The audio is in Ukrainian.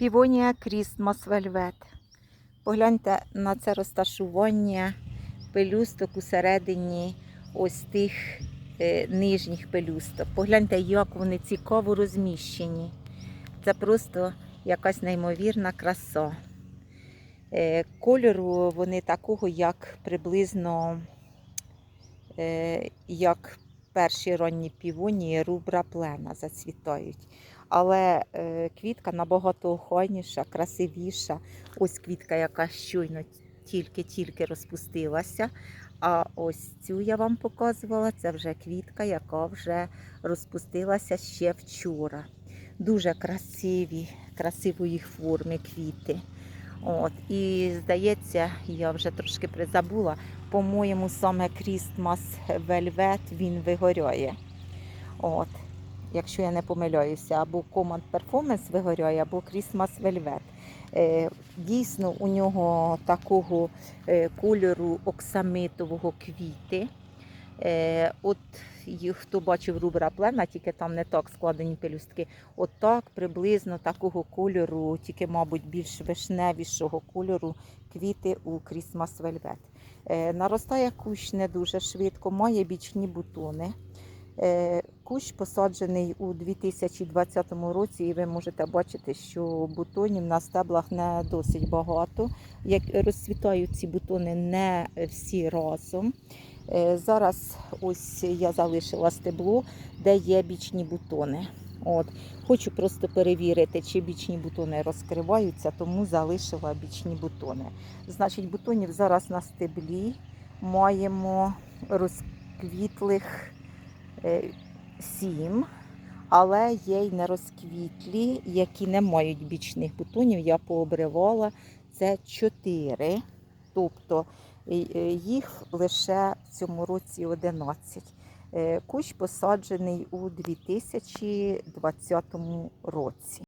Півонія Крістмас Вельвет. Погляньте на це розташування пелюсток усередині ось тих е, нижніх пелюсток. Погляньте, як вони цікаво розміщені. Це просто якась неймовірна краса. Е, кольору вони такого, як приблизно е, як перші ранні півонії рубра плена зацвітають. Але е, квітка набагато охайніша, красивіша. Ось квітка, яка щойно тільки-тільки розпустилася. А ось цю я вам показувала, це вже квітка, яка вже розпустилася ще вчора. Дуже красиві, красивої форми квіти. От, і здається, я вже трошки призабула, по-моєму, саме Christmas Velvet він вигоряє. От, якщо я не помиляюся, або Command Performance вигоряє, або Christmas Velvet. Е, дійсно, у нього такого е, кольору оксамитового квіти. Е, от хто бачив рубра плена, тільки там не так складені пелюстки. От так приблизно такого кольору, тільки, мабуть, більш вишневішого кольору квіти у Velvet. Е, наростає кущ не дуже швидко, має бічні бутони. Кущ посаджений у 2020 році, і ви можете бачити, що бутонів на стеблах не досить багато. Як розцвітають ці бутони не всі разом. Е, Зараз ось я залишила стебло, де є бічні бутони. От. Хочу просто перевірити, чи бічні бутони розкриваються, тому залишила бічні бутони. Значить, бутонів зараз на стеблі маємо розквітлих е, сім, але є й нерозквітлі, які не мають бічних бутонів. Я пообривала. Це чотири. Тобто е, е, їх лише в цьому році 11. Е, Кущ посаджений у 2020 році.